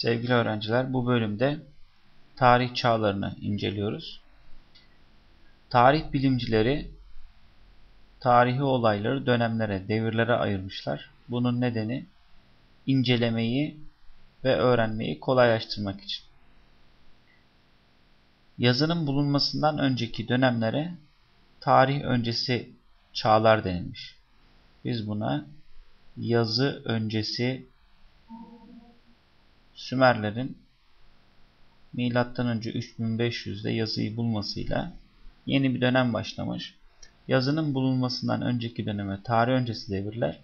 Sevgili öğrenciler bu bölümde tarih çağlarını inceliyoruz. Tarih bilimcileri tarihi olayları dönemlere, devirlere ayırmışlar. Bunun nedeni incelemeyi ve öğrenmeyi kolaylaştırmak için. Yazının bulunmasından önceki dönemlere tarih öncesi çağlar denilmiş. Biz buna yazı öncesi Sümerlerin milattan önce 3500'de yazıyı bulmasıyla yeni bir dönem başlamış. Yazının bulunmasından önceki döneme tarih öncesi devirler,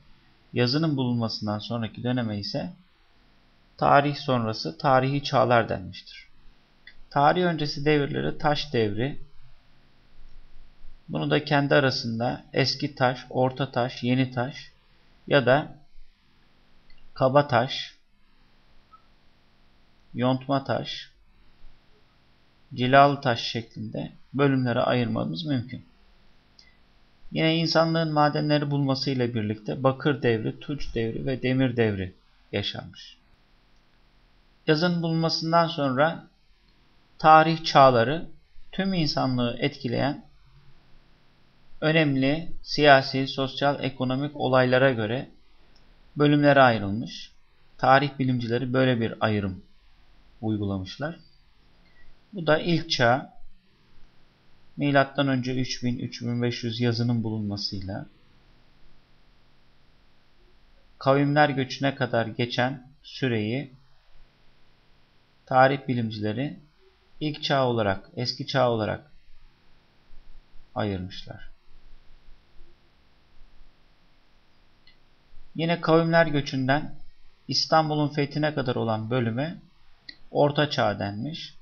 yazının bulunmasından sonraki döneme ise tarih sonrası tarihi çağlar denmiştir. Tarih öncesi devirleri taş devri, bunu da kendi arasında eski taş, orta taş, yeni taş ya da kaba taş, yontma taş, cilalı taş şeklinde bölümlere ayırmamız mümkün. Yine insanlığın madenleri bulmasıyla birlikte bakır devri, tuç devri ve demir devri yaşanmış. Yazın bulunmasından sonra tarih çağları tüm insanlığı etkileyen önemli siyasi, sosyal, ekonomik olaylara göre bölümlere ayrılmış. Tarih bilimcileri böyle bir ayrım uygulamışlar. Bu da ilk çağ milattan önce 3000-3500 yazının bulunmasıyla kavimler göçüne kadar geçen süreyi tarih bilimcileri ilk çağ olarak, eski çağ olarak ayırmışlar. Yine kavimler göçünden İstanbul'un fethine kadar olan bölüme Orta Çağ denmiş.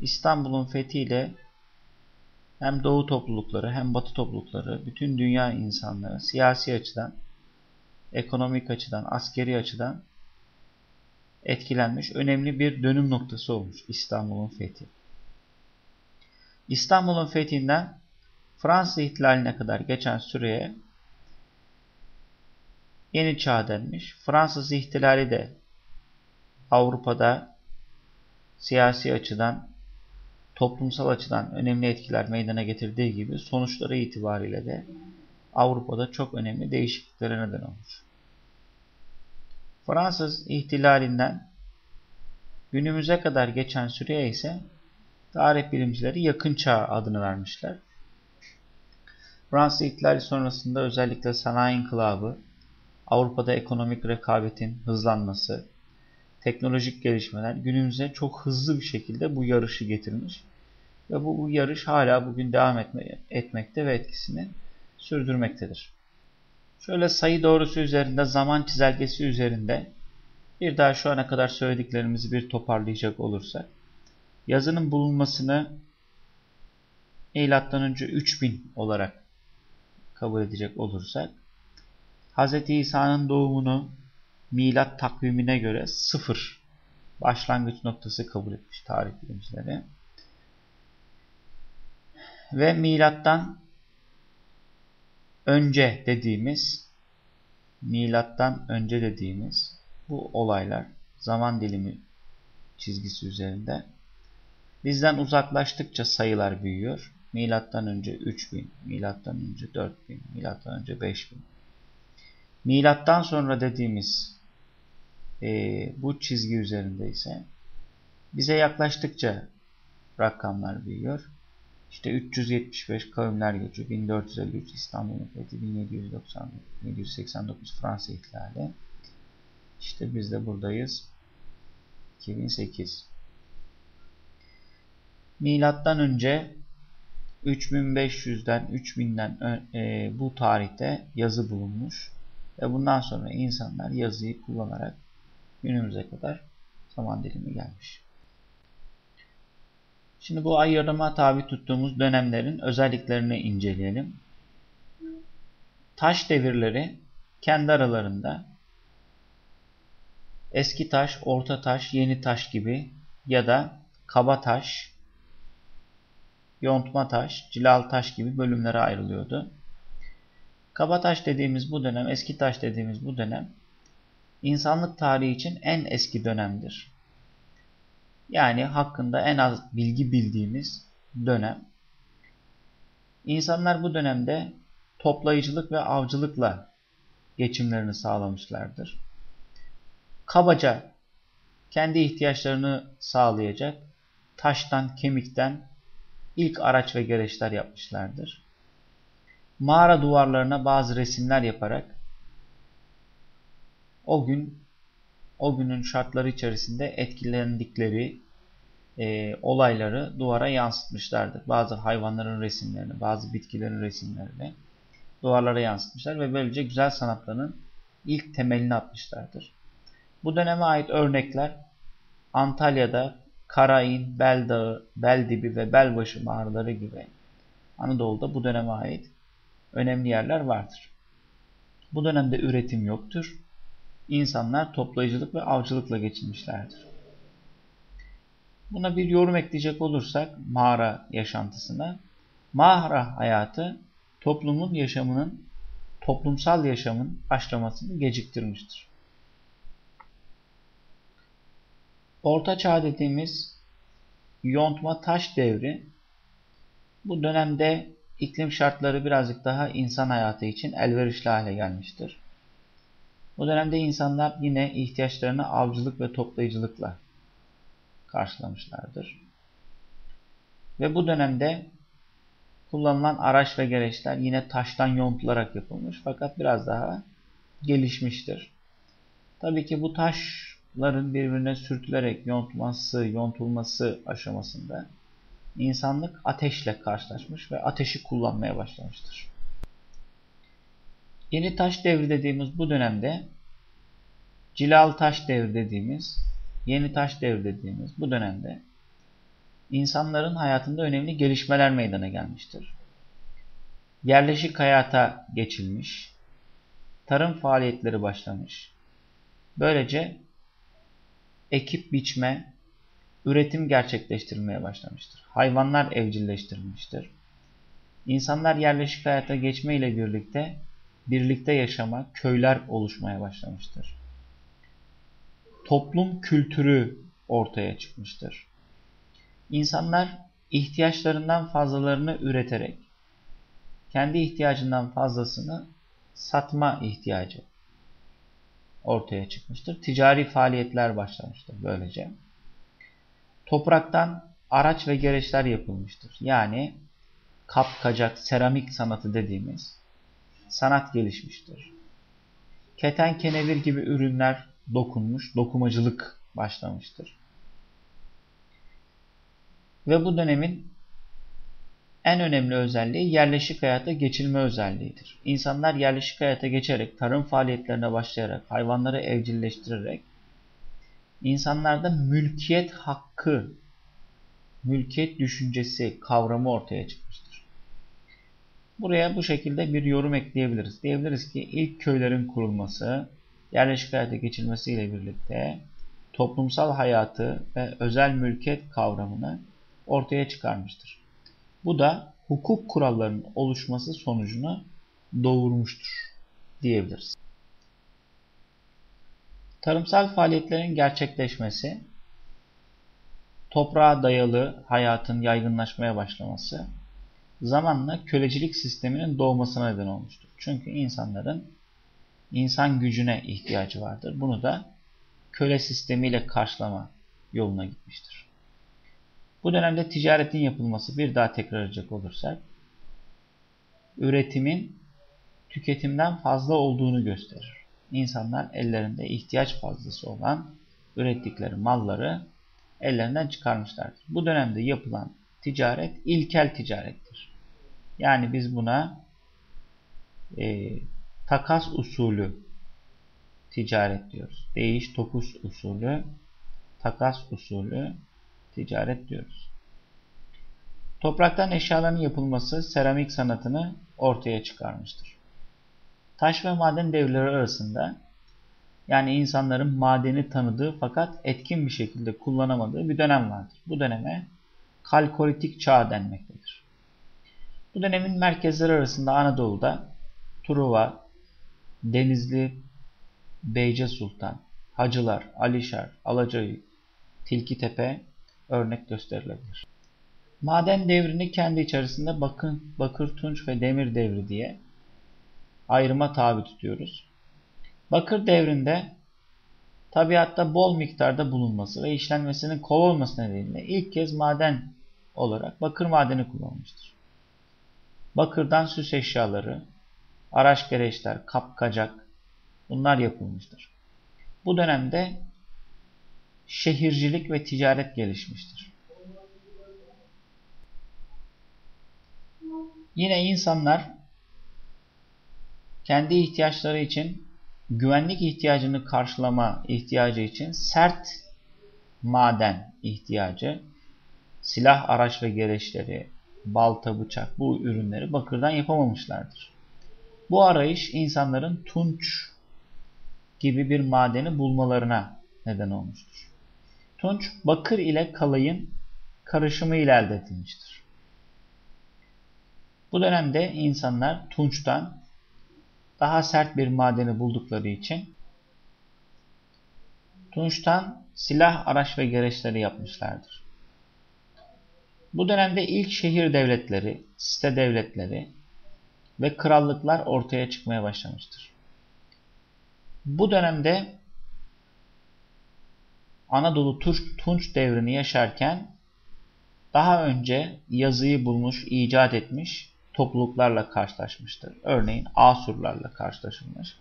İstanbul'un fethiyle hem Doğu toplulukları hem Batı toplulukları, bütün dünya insanları siyasi açıdan, ekonomik açıdan, askeri açıdan etkilenmiş önemli bir dönüm noktası olmuş İstanbul'un fethi. İstanbul'un fethinden Fransız ihtilaline kadar geçen süreye Yeni Çağ denmiş. Fransız ihtilali de Avrupa'da siyasi açıdan, toplumsal açıdan önemli etkiler meydana getirdiği gibi sonuçları itibariyle de Avrupa'da çok önemli değişikliklere neden olmuş. Fransız ihtilalinden günümüze kadar geçen süreye ise tarih bilimcileri yakın çağ adını vermişler. Fransız ihtilali sonrasında özellikle sanayi inkılabı, Avrupa'da ekonomik rekabetin hızlanması, teknolojik gelişmeler günümüze çok hızlı bir şekilde bu yarışı getirmiş. Ve bu, bu yarış hala bugün devam etme, etmekte ve etkisini sürdürmektedir. Şöyle sayı doğrusu üzerinde, zaman çizelgesi üzerinde bir daha şu ana kadar söylediklerimizi bir toparlayacak olursak, yazının bulunmasını milattan önce 3000 olarak kabul edecek olursak, Hz. İsa'nın doğumunu milat takvimine göre sıfır başlangıç noktası kabul etmiş tarih bilimcileri. Ve milattan önce dediğimiz milattan önce dediğimiz bu olaylar zaman dilimi çizgisi üzerinde bizden uzaklaştıkça sayılar büyüyor. Milattan önce 3000, milattan önce 4000, milattan önce 5000. Milattan sonra dediğimiz e, bu çizgi üzerinde ise bize yaklaştıkça rakamlar büyüyor. İşte 375 kavimler göçü, 1453 İstanbul fethi, 1790, 1789 Fransa ihtilali. İşte biz de buradayız. 2008. Milattan önce 3500'den 3000'den e, bu tarihte yazı bulunmuş ve bundan sonra insanlar yazıyı kullanarak günümüze kadar zaman dilimi gelmiş. Şimdi bu ayrıma tabi tuttuğumuz dönemlerin özelliklerini inceleyelim. Taş devirleri kendi aralarında eski taş, orta taş, yeni taş gibi ya da kaba taş, yontma taş, cilal taş gibi bölümlere ayrılıyordu. Kaba taş dediğimiz bu dönem, eski taş dediğimiz bu dönem insanlık tarihi için en eski dönemdir. Yani hakkında en az bilgi bildiğimiz dönem. İnsanlar bu dönemde toplayıcılık ve avcılıkla geçimlerini sağlamışlardır. Kabaca kendi ihtiyaçlarını sağlayacak taştan, kemikten ilk araç ve gereçler yapmışlardır. Mağara duvarlarına bazı resimler yaparak o gün o günün şartları içerisinde etkilendikleri e, olayları duvara yansıtmışlardır. Bazı hayvanların resimlerini, bazı bitkilerin resimlerini duvarlara yansıtmışlar ve böylece güzel sanatlarının ilk temelini atmışlardır. Bu döneme ait örnekler Antalya'da Karain, Beldağı, Beldibi ve Belbaşı mağaraları gibi Anadolu'da bu döneme ait önemli yerler vardır. Bu dönemde üretim yoktur. İnsanlar toplayıcılık ve avcılıkla geçinmişlerdir. Buna bir yorum ekleyecek olursak mağara yaşantısına, mağara hayatı toplumun yaşamının, toplumsal yaşamın başlamasını geciktirmiştir. Orta Çağ dediğimiz yontma taş devri bu dönemde iklim şartları birazcık daha insan hayatı için elverişli hale gelmiştir. Bu dönemde insanlar yine ihtiyaçlarını avcılık ve toplayıcılıkla karşılamışlardır. Ve bu dönemde kullanılan araç ve gereçler yine taştan yontularak yapılmış fakat biraz daha gelişmiştir. Tabii ki bu taşların birbirine sürtülerek yontması, yontulması aşamasında insanlık ateşle karşılaşmış ve ateşi kullanmaya başlamıştır. Yeni taş devri dediğimiz bu dönemde cilal taş devri dediğimiz, yeni taş devri dediğimiz bu dönemde insanların hayatında önemli gelişmeler meydana gelmiştir. Yerleşik hayata geçilmiş, tarım faaliyetleri başlamış. Böylece ekip biçme, üretim gerçekleştirilmeye başlamıştır. Hayvanlar evcilleştirilmiştir. İnsanlar yerleşik hayata geçme ile birlikte birlikte yaşama, köyler oluşmaya başlamıştır. Toplum kültürü ortaya çıkmıştır. İnsanlar ihtiyaçlarından fazlalarını üreterek kendi ihtiyacından fazlasını satma ihtiyacı ortaya çıkmıştır. Ticari faaliyetler başlamıştır böylece. Topraktan araç ve gereçler yapılmıştır. Yani kap, kacak, seramik sanatı dediğimiz sanat gelişmiştir. Keten, kenevir gibi ürünler dokunmuş, dokumacılık başlamıştır. Ve bu dönemin en önemli özelliği yerleşik hayata geçilme özelliğidir. İnsanlar yerleşik hayata geçerek, tarım faaliyetlerine başlayarak, hayvanları evcilleştirerek, insanlarda mülkiyet hakkı, mülkiyet düşüncesi kavramı ortaya çıkmıştır. Buraya bu şekilde bir yorum ekleyebiliriz. Diyebiliriz ki ilk köylerin kurulması, yerleşik hayata geçilmesiyle birlikte toplumsal hayatı ve özel mülkiyet kavramını ortaya çıkarmıştır. Bu da hukuk kurallarının oluşması sonucunu doğurmuştur diyebiliriz. Tarımsal faaliyetlerin gerçekleşmesi, toprağa dayalı hayatın yaygınlaşmaya başlaması, zamanla kölecilik sisteminin doğmasına neden olmuştur. Çünkü insanların insan gücüne ihtiyacı vardır. Bunu da köle sistemiyle karşılama yoluna gitmiştir. Bu dönemde ticaretin yapılması bir daha tekrar edecek olursak, üretimin tüketimden fazla olduğunu gösterir. İnsanlar ellerinde ihtiyaç fazlası olan ürettikleri malları ellerinden çıkarmışlardır. Bu dönemde yapılan ticaret ilkel ticarettir. Yani biz buna e, takas usulü ticaret diyoruz. Değiş tokuş usulü, takas usulü ticaret diyoruz. Topraktan eşyaların yapılması seramik sanatını ortaya çıkarmıştır. Taş ve maden devleri arasında yani insanların madeni tanıdığı fakat etkin bir şekilde kullanamadığı bir dönem vardır. Bu döneme kalkolitik çağ denmektedir. Bu dönemin merkezleri arasında Anadolu'da Truva, Denizli, Beyce Sultan, Hacılar, Alişar, Alacayı, Tilkitepe örnek gösterilebilir. Maden devrini kendi içerisinde bakın, bakır, tunç ve demir devri diye ayrıma tabi tutuyoruz. Bakır devrinde tabiatta bol miktarda bulunması ve işlenmesinin kolay olması nedeniyle ilk kez maden olarak bakır madeni kullanılmıştır. Bakırdan süs eşyaları, araç gereçler, kapkacak bunlar yapılmıştır. Bu dönemde şehircilik ve ticaret gelişmiştir. Yine insanlar kendi ihtiyaçları için güvenlik ihtiyacını karşılama ihtiyacı için sert maden ihtiyacı, silah araç ve gereçleri, balta, bıçak bu ürünleri bakırdan yapamamışlardır. Bu arayış insanların tunç gibi bir madeni bulmalarına neden olmuştur. Tunç, bakır ile kalayın karışımı ile elde edilmiştir. Bu dönemde insanlar tunçtan daha sert bir madeni buldukları için tunçtan silah, araç ve gereçleri yapmışlardır. Bu dönemde ilk şehir devletleri, site devletleri ve krallıklar ortaya çıkmaya başlamıştır. Bu dönemde Anadolu Tunç devrini yaşarken daha önce yazıyı bulmuş, icat etmiş topluluklarla karşılaşmıştır. Örneğin Asurlarla karşılaşılmış.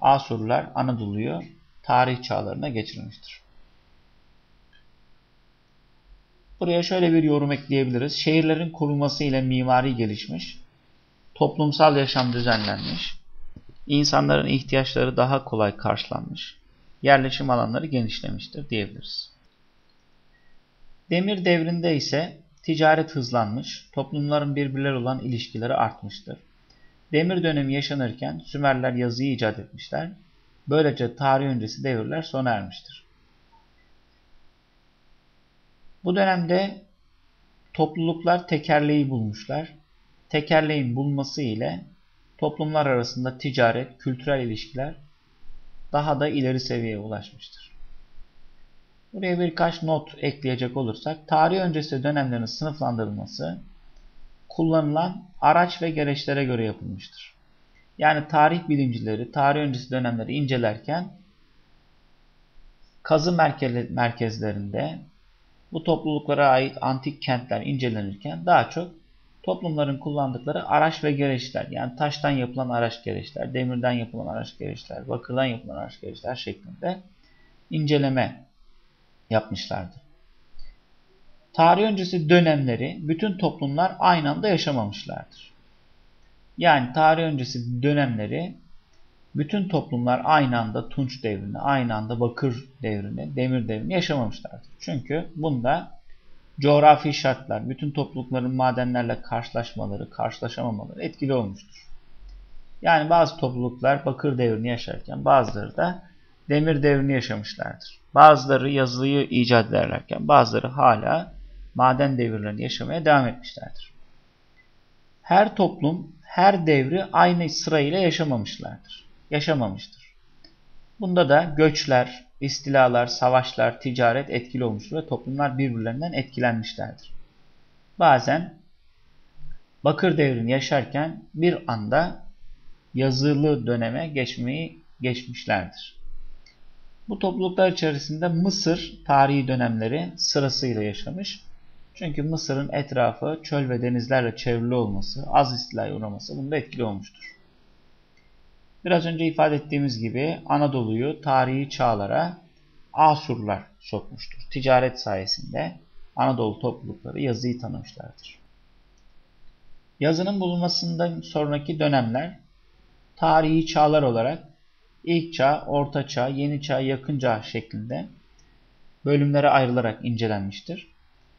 Asurlar Anadolu'yu tarih çağlarına geçirmiştir. Buraya şöyle bir yorum ekleyebiliriz. Şehirlerin kurulması ile mimari gelişmiş, toplumsal yaşam düzenlenmiş, insanların ihtiyaçları daha kolay karşılanmış, yerleşim alanları genişlemiştir diyebiliriz. Demir devrinde ise ticaret hızlanmış, toplumların birbirleri olan ilişkileri artmıştır. Demir dönemi yaşanırken Sümerler yazıyı icat etmişler. Böylece tarih öncesi devirler sona ermiştir. Bu dönemde topluluklar tekerleği bulmuşlar. Tekerleğin bulması ile toplumlar arasında ticaret, kültürel ilişkiler daha da ileri seviyeye ulaşmıştır. Buraya birkaç not ekleyecek olursak, tarih öncesi dönemlerin sınıflandırılması kullanılan araç ve gereçlere göre yapılmıştır. Yani tarih bilimcileri tarih öncesi dönemleri incelerken kazı merkezlerinde bu topluluklara ait antik kentler incelenirken daha çok toplumların kullandıkları araç ve gereçler yani taştan yapılan araç gereçler, demirden yapılan araç gereçler, bakırdan yapılan araç gereçler şeklinde inceleme yapmışlardır. Tarih öncesi dönemleri bütün toplumlar aynı anda yaşamamışlardır. Yani tarih öncesi dönemleri bütün toplumlar aynı anda Tunç devrini, aynı anda Bakır devrini, Demir devrini yaşamamışlardır. Çünkü bunda coğrafi şartlar, bütün toplulukların madenlerle karşılaşmaları, karşılaşamamaları etkili olmuştur. Yani bazı topluluklar Bakır devrini yaşarken bazıları da Demir devrini yaşamışlardır. Bazıları yazıyı icat ederlerken bazıları hala maden devirlerini yaşamaya devam etmişlerdir. Her toplum her devri aynı sırayla yaşamamışlardır. Yaşamamıştır. Bunda da göçler, istilalar, savaşlar, ticaret etkili olmuştur ve toplumlar birbirlerinden etkilenmişlerdir. Bazen Bakır devrini yaşarken bir anda yazılı döneme geçmeyi geçmişlerdir. Bu topluluklar içerisinde Mısır tarihi dönemleri sırasıyla yaşamış. Çünkü Mısır'ın etrafı çöl ve denizlerle çevrili olması, az istilaya uğraması bunda etkili olmuştur. Biraz önce ifade ettiğimiz gibi Anadolu'yu tarihi çağlara Asurlar sokmuştur. Ticaret sayesinde Anadolu toplulukları yazıyı tanımışlardır. Yazının bulunmasından sonraki dönemler tarihi çağlar olarak ilk çağ, orta çağ, yeni çağ, yakın çağ şeklinde bölümlere ayrılarak incelenmiştir.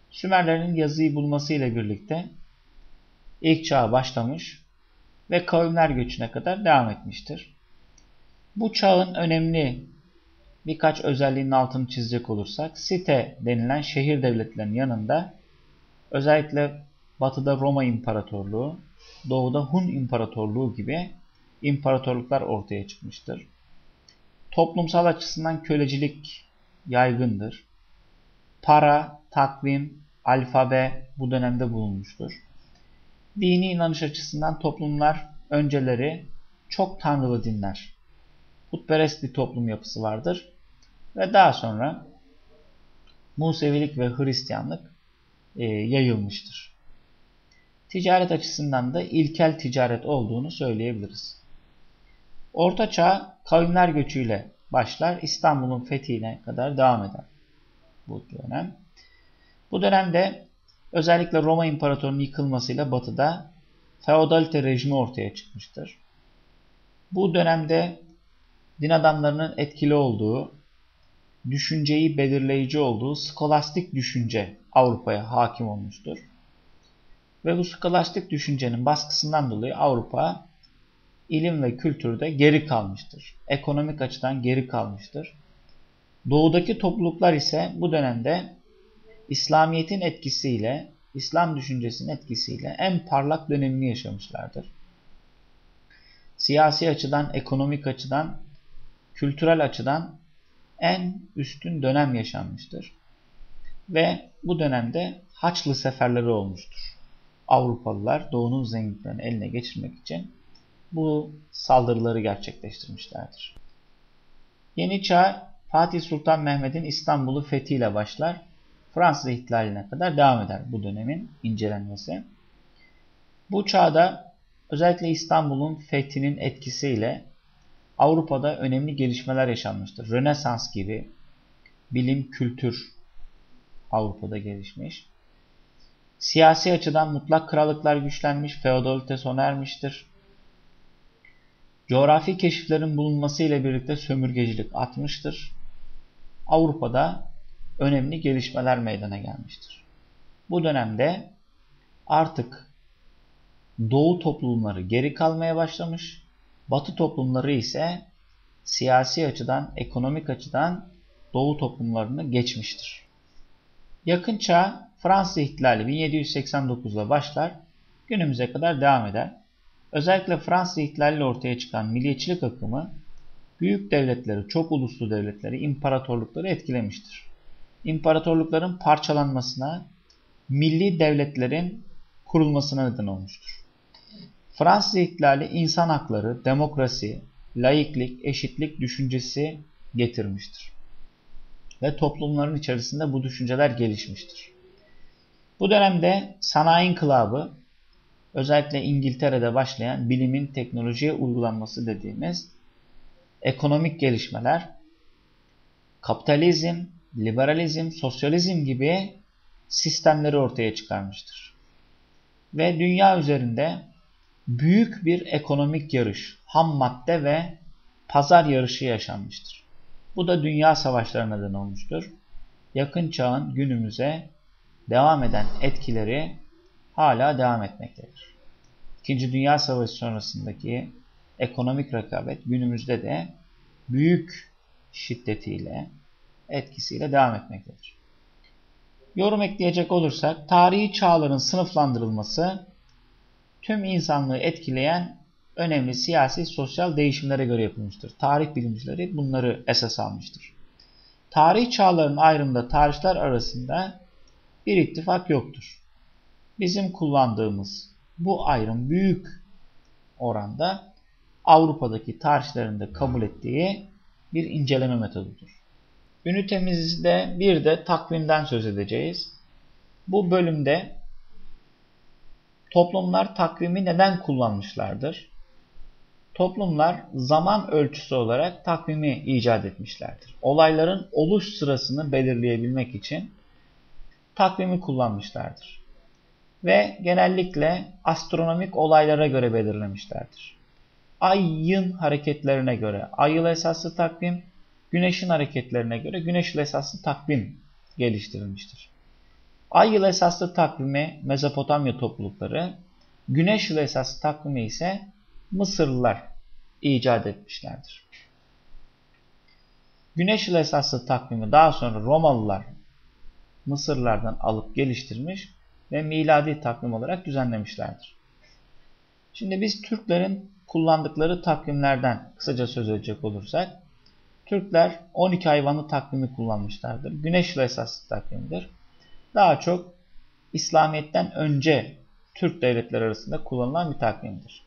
Sümerlerin yazıyı bulması ile birlikte ilk çağ başlamış ve kavimler göçüne kadar devam etmiştir. Bu çağın önemli birkaç özelliğinin altını çizecek olursak site denilen şehir devletlerinin yanında özellikle batıda Roma İmparatorluğu, doğuda Hun İmparatorluğu gibi imparatorluklar ortaya çıkmıştır. Toplumsal açısından kölecilik yaygındır. Para, takvim, alfabe bu dönemde bulunmuştur. Dini inanış açısından toplumlar önceleri çok tanrılı dinler. Putperest bir toplum yapısı vardır. Ve daha sonra Musevilik ve Hristiyanlık e, yayılmıştır. Ticaret açısından da ilkel ticaret olduğunu söyleyebiliriz. Orta Çağ kavimler göçüyle başlar, İstanbul'un fethine kadar devam eder bu dönem. Bu dönemde özellikle Roma İmparatorluğu'nun yıkılmasıyla batıda feodalite rejimi ortaya çıkmıştır. Bu dönemde din adamlarının etkili olduğu, düşünceyi belirleyici olduğu skolastik düşünce Avrupa'ya hakim olmuştur. Ve bu skolastik düşüncenin baskısından dolayı Avrupa ilim ve kültürde geri kalmıştır. Ekonomik açıdan geri kalmıştır. Doğudaki topluluklar ise bu dönemde İslamiyet'in etkisiyle, İslam düşüncesinin etkisiyle en parlak dönemini yaşamışlardır. Siyasi açıdan, ekonomik açıdan, kültürel açıdan en üstün dönem yaşanmıştır. Ve bu dönemde Haçlı seferleri olmuştur. Avrupalılar Doğu'nun zenginliklerini eline geçirmek için bu saldırıları gerçekleştirmişlerdir. Yeni Çağ Fatih Sultan Mehmet'in İstanbul'u fethiyle başlar. Fransız ihtilaline kadar devam eder bu dönemin incelenmesi. Bu çağda özellikle İstanbul'un fethinin etkisiyle Avrupa'da önemli gelişmeler yaşanmıştır. Rönesans gibi bilim, kültür Avrupa'da gelişmiş. Siyasi açıdan mutlak krallıklar güçlenmiş, feodalite sona ermiştir. Coğrafi keşiflerin bulunması ile birlikte sömürgecilik atmıştır. Avrupa'da önemli gelişmeler meydana gelmiştir. Bu dönemde artık Doğu toplumları geri kalmaya başlamış, Batı toplumları ise siyasi açıdan, ekonomik açıdan Doğu toplumlarını geçmiştir. Yakın çağ Fransız ihtilali 1789'la başlar, günümüze kadar devam eder. Özellikle Fransız ihtilaliyle ortaya çıkan milliyetçilik akımı büyük devletleri, çok uluslu devletleri, imparatorlukları etkilemiştir. İmparatorlukların parçalanmasına, milli devletlerin kurulmasına neden olmuştur. Fransız ihtilali insan hakları, demokrasi, laiklik, eşitlik düşüncesi getirmiştir. Ve toplumların içerisinde bu düşünceler gelişmiştir. Bu dönemde sanayi inkılabı, özellikle İngiltere'de başlayan bilimin teknolojiye uygulanması dediğimiz ekonomik gelişmeler, kapitalizm, liberalizm, sosyalizm gibi sistemleri ortaya çıkarmıştır. Ve dünya üzerinde büyük bir ekonomik yarış, ham madde ve pazar yarışı yaşanmıştır. Bu da dünya savaşlarına neden olmuştur. Yakın çağın günümüze devam eden etkileri hala devam etmektedir. İkinci Dünya Savaşı sonrasındaki ekonomik rekabet günümüzde de büyük şiddetiyle, etkisiyle devam etmektedir. Yorum ekleyecek olursak, tarihi çağların sınıflandırılması tüm insanlığı etkileyen önemli siyasi sosyal değişimlere göre yapılmıştır. Tarih bilimcileri bunları esas almıştır. Tarih çağların ayrımında tarihler arasında bir ittifak yoktur. Bizim kullandığımız bu ayrım büyük oranda Avrupa'daki tarihlerinde kabul ettiği bir inceleme metodudur. Ünitemizde bir de takvimden söz edeceğiz. Bu bölümde toplumlar takvimi neden kullanmışlardır? Toplumlar zaman ölçüsü olarak takvimi icat etmişlerdir. Olayların oluş sırasını belirleyebilmek için takvimi kullanmışlardır. Ve genellikle astronomik olaylara göre belirlemişlerdir. Ayın hareketlerine göre ay yıl esaslı takvim, güneşin hareketlerine göre güneş yıl esaslı takvim geliştirilmiştir. Ay yıl esaslı takvimi Mezopotamya toplulukları, güneş yıl esaslı takvimi ise Mısırlılar icat etmişlerdir. Güneş yıl esaslı takvimi daha sonra Romalılar Mısırlardan alıp geliştirmiş ve miladi takvim olarak düzenlemişlerdir. Şimdi biz Türklerin kullandıkları takvimlerden kısaca söz edecek olursak, Türkler 12 hayvanlı takvimi kullanmışlardır. Güneş yılı esaslı takvimdir. Daha çok İslamiyet'ten önce Türk devletleri arasında kullanılan bir takvimdir.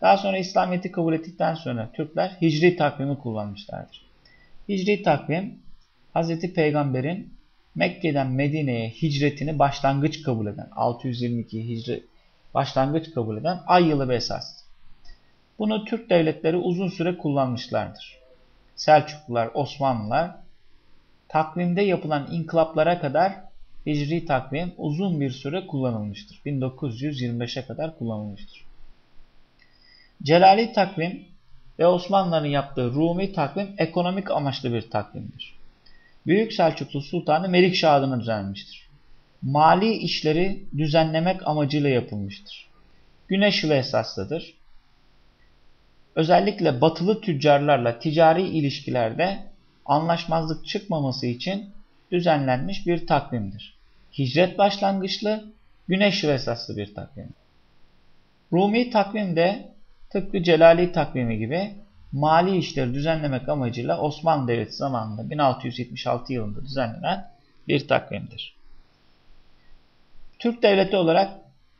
Daha sonra İslamiyet'i kabul ettikten sonra Türkler Hicri takvimi kullanmışlardır. Hicri takvim Hz. Peygamber'in Mekke'den Medine'ye hicretini başlangıç kabul eden 622 Hicri başlangıç kabul eden ay yılı bir esastır. Bunu Türk devletleri uzun süre kullanmışlardır. Selçuklular, Osmanlılar takvimde yapılan inkılaplara kadar Hicri takvim uzun bir süre kullanılmıştır. 1925'e kadar kullanılmıştır. Celali takvim ve Osmanlıların yaptığı Rumi takvim ekonomik amaçlı bir takvimdir. Büyük Selçuklu Sultanı Melikşah adına düzenlenmiştir. Mali işleri düzenlemek amacıyla yapılmıştır. Güneş yılı esaslıdır. Özellikle batılı tüccarlarla ticari ilişkilerde anlaşmazlık çıkmaması için düzenlenmiş bir takvimdir. Hicret başlangıçlı, güneş yılı esaslı bir takvim. Rumi takvimde tıpkı Celali takvimi gibi mali işleri düzenlemek amacıyla Osmanlı Devleti zamanında 1676 yılında düzenlenen bir takvimdir. Türk Devleti olarak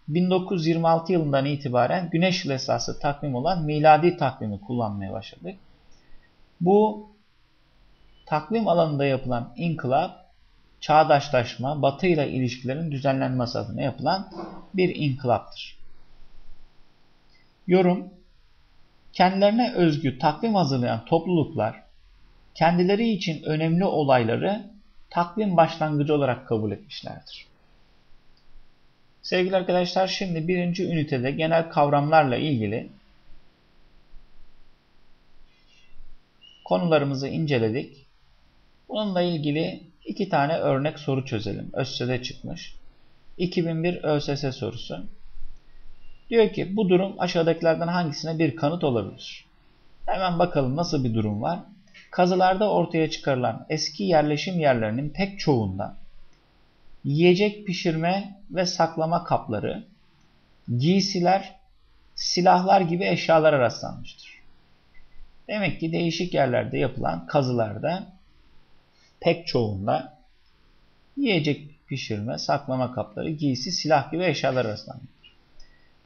1926 yılından itibaren güneş yılı esaslı takvim olan miladi takvimi kullanmaya başladık. Bu takvim alanında yapılan inkılap, çağdaşlaşma, batı ile ilişkilerin düzenlenmesi adına yapılan bir inkılaptır. Yorum Kendilerine özgü takvim hazırlayan topluluklar kendileri için önemli olayları takvim başlangıcı olarak kabul etmişlerdir. Sevgili arkadaşlar şimdi birinci ünitede genel kavramlarla ilgili konularımızı inceledik. Bununla ilgili iki tane örnek soru çözelim. ÖSSE'de çıkmış. 2001 ÖSS sorusu. Diyor ki bu durum aşağıdakilerden hangisine bir kanıt olabilir? Hemen bakalım nasıl bir durum var. Kazılarda ortaya çıkarılan eski yerleşim yerlerinin pek çoğunda yiyecek pişirme ve saklama kapları, giysiler, silahlar gibi eşyalara rastlanmıştır. Demek ki değişik yerlerde yapılan kazılarda pek çoğunda yiyecek pişirme, saklama kapları, giysi, silah gibi eşyalar rastlanmıştır.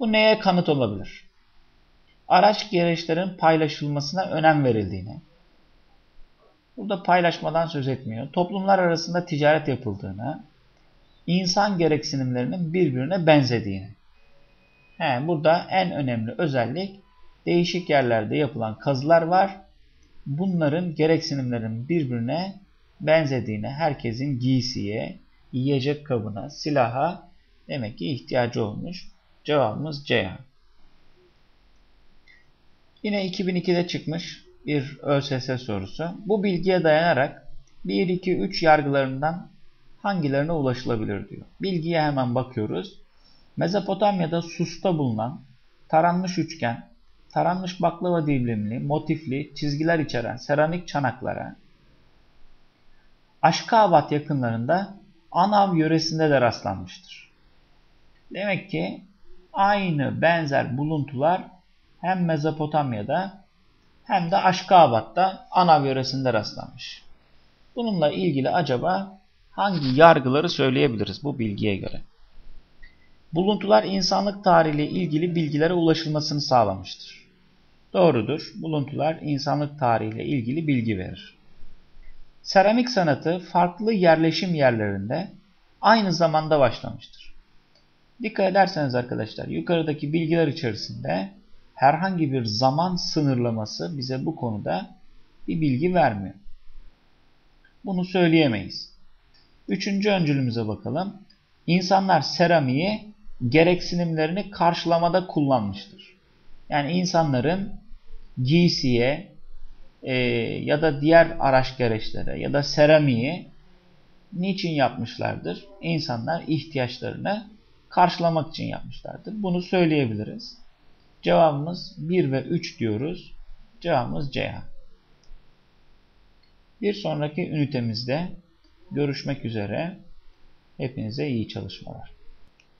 Bu neye kanıt olabilir? Araç gereçlerin paylaşılmasına önem verildiğine, burada paylaşmadan söz etmiyor, toplumlar arasında ticaret yapıldığını, insan gereksinimlerinin birbirine benzediğini. He, burada en önemli özellik değişik yerlerde yapılan kazılar var. Bunların gereksinimlerin birbirine benzediğini, herkesin giysiye, yiyecek kabına, silaha demek ki ihtiyacı olmuş. Cevabımız C. Yine 2002'de çıkmış bir ÖSS sorusu. Bu bilgiye dayanarak 1, 2, 3 yargılarından hangilerine ulaşılabilir diyor. Bilgiye hemen bakıyoruz. Mezopotamya'da Sus'ta bulunan taranmış üçgen, taranmış baklava dilimli, motifli, çizgiler içeren seramik çanaklara Aşkabat yakınlarında Anav yöresinde de rastlanmıştır. Demek ki aynı benzer buluntular hem Mezopotamya'da hem de Aşkabat'ta Anav yöresinde rastlanmış. Bununla ilgili acaba hangi yargıları söyleyebiliriz bu bilgiye göre? Buluntular insanlık tarihiyle ilgili bilgilere ulaşılmasını sağlamıştır. Doğrudur. Buluntular insanlık tarihiyle ilgili bilgi verir. Seramik sanatı farklı yerleşim yerlerinde aynı zamanda başlamıştır. Dikkat ederseniz arkadaşlar yukarıdaki bilgiler içerisinde herhangi bir zaman sınırlaması bize bu konuda bir bilgi vermiyor. Bunu söyleyemeyiz. Üçüncü öncülümüze bakalım. İnsanlar seramiği gereksinimlerini karşılamada kullanmıştır. Yani insanların giysiye e, ya da diğer araç gereçlere ya da seramiği niçin yapmışlardır? İnsanlar ihtiyaçlarını karşılamak için yapmışlardır. Bunu söyleyebiliriz. Cevabımız 1 ve 3 diyoruz. Cevabımız C. Bir sonraki ünitemizde görüşmek üzere. Hepinize iyi çalışmalar.